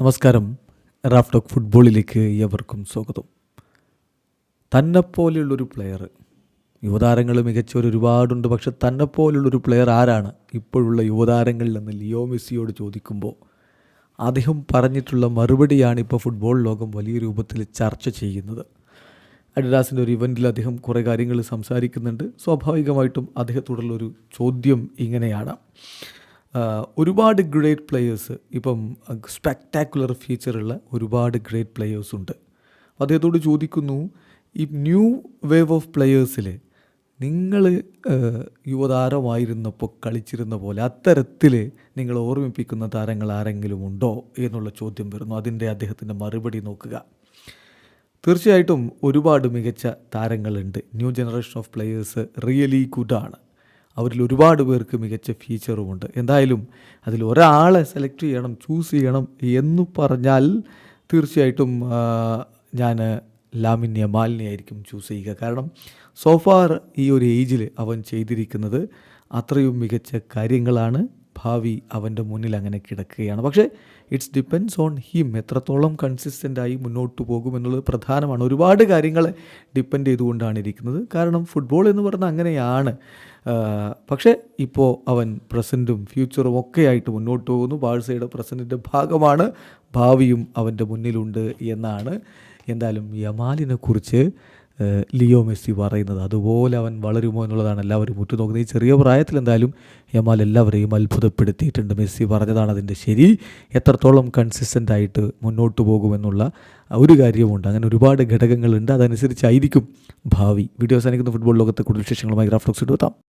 നമസ്കാരം. റാഫ്റ്റോക്ക് ഫുട്ബോളിലേക്ക് ഏവർക്കും സ്വാഗതം. തന്നെപ്പോലെയുള്ളൊരു പ്ലെയർ. യുവതാരങ്ങൾ മികച്ചവർ ഒരുപാടുണ്ട്. പക്ഷെ തന്നെപ്പോലുള്ളൊരു പ്ലെയർ ആരാണ്? ഇപ്പോഴുള്ള യുവതാരങ്ങളിൽ നിന്ന് ലിയോ മെസ്സിയോട് ചോദിക്കുമ്പോൾ അദ്ദേഹം പറഞ്ഞിട്ടുള്ള മറുപടിയാണ് ഇപ്പോൾ ഫുട്ബോൾ ലോകം വലിയ രൂപത്തിൽ ചർച്ച ചെയ്യുന്നത്. അഡിഡാസിന്റെ ഒരു ഇവന്റിൽ അദ്ദേഹം കുറേ കാര്യങ്ങൾ സംസാരിക്കുന്നുണ്ട്. സ്വാഭാവികമായിട്ടും അദ്ദേഹത്തോടുള്ളൊരു ചോദ്യം ഇങ്ങനെയാണ്. ഒരുപാട് ഗ്രേറ്റ് പ്ലെയേഴ്സ് ഇപ്പം സ്പെക്ടാക്കുലർ ഫീച്ചറുള്ള ഒരുപാട് ഗ്രേറ്റ് പ്ലെയേഴ്സ് ഉണ്ട്. അദ്ദേഹത്തോട് ചോദിക്കുന്നു ഈ ന്യൂ വേവ് ഓഫ് പ്ലെയേഴ്സിൽ നിങ്ങൾ യുവതാരമായിരുന്നപ്പോൾ കളിച്ചിരുന്ന പോലെ അത്തരത്തിൽ നിങ്ങൾ ഓർമ്മിപ്പിക്കുന്ന താരങ്ങൾ ആരെങ്കിലും ഉണ്ടോ എന്നുള്ള ചോദ്യം വരുന്നു. അതിന്റെ അദ്ദേഹത്തിന്റെ മറുപടി നോക്കുക. തീർച്ചയായിട്ടും ഒരുപാട് മികച്ച താരങ്ങളുണ്ട്. New generation of players really ഗുഡാണ് അവരിൽ ഒരുപാട് പേർക്ക് മികച്ച ഫീച്ചറുമുണ്ട് എന്തായാലും അതിൽ ഒരാളെ സെലക്ട് ചെയ്യണം ചൂസ് ചെയ്യണം എന്ന് പറഞ്ഞാൽ തീർച്ചയായിട്ടും ഞാൻ ലാമിൻ യമാലിനെ ആയിരിക്കും ചൂസ് ചെയ്യുക. കാരണം സോഫാർ ഈ ഒരു ഏജിൽ അവൻ ചെയ്തിരിക്കുന്നത് അത്രയും മികച്ച കാര്യങ്ങളാണ്. ഭാവി അവന്റെ മുന്നിൽ അങ്ങനെ കിടക്കുകയാണ്. പക്ഷേ ഇറ്റ്സ് ഡിപ്പെൻഡ്സ് ഓൺ ഹിം എത്രത്തോളം കൺസിസ്റ്റന്റായി മുന്നോട്ട് പോകും എന്നുള്ളത് പ്രധാനമാണ്. ഒരുപാട് കാര്യങ്ങളെ ഡിപ്പെൻഡ് ചെയ്തുകൊണ്ടാണ് ഇരിക്കുന്നത്. കാരണം ഫുട്ബോൾ എന്ന് പറഞ്ഞാൽ അങ്ങനെയാണ്. പക്ഷേ ഇപ്പോൾ അവൻ പ്രസന്റും ഫ്യൂച്ചറും ഒക്കെ ആയിട്ട് മുന്നോട്ട് പോകുന്നു. ബാഴ്സയുടെ പ്രസന്റിന്റെ ഭാഗമാണ്. ഭാവിയും അവന്റെ മുന്നിലുണ്ട് എന്നാണ്. എന്തായാലും യമാലിനെ കുറിച്ച് ഏഹ് ലിയോ മെസ്സി പറയുന്നത്. അതുപോലെ അവൻ വളരുമോ എന്നുള്ളതാണ് എല്ലാവരും ഉറ്റുനോക്കുന്നത്. ഈ ചെറിയ പ്രായത്തിൽ എന്തായാലും യമാൽ എല്ലാവരെയും അത്ഭുതപ്പെടുത്തിയിട്ടുണ്ട് മെസ്സി പറഞ്ഞതാണ് അതിന്റെ ശരി. എത്രത്തോളം കൺസിസ്റ്റന്റ് ആയിട്ട് മുന്നോട്ട് പോകുമെന്നുള്ള ഒരു കാര്യമുണ്ട് അങ്ങനെ ഒരുപാട് ഘടകങ്ങളുണ്ട്. അതനുസരിച്ചായിരിക്കും ഭാവി. വീഡിയോ സാധിക്കുന്ന ഫുട്ബോൾ ലോകത്തെ കൂടുതൽ വിശേഷങ്ങളുമായി ഗ്രാഫ്റ്റോക്സ് എടുത്താം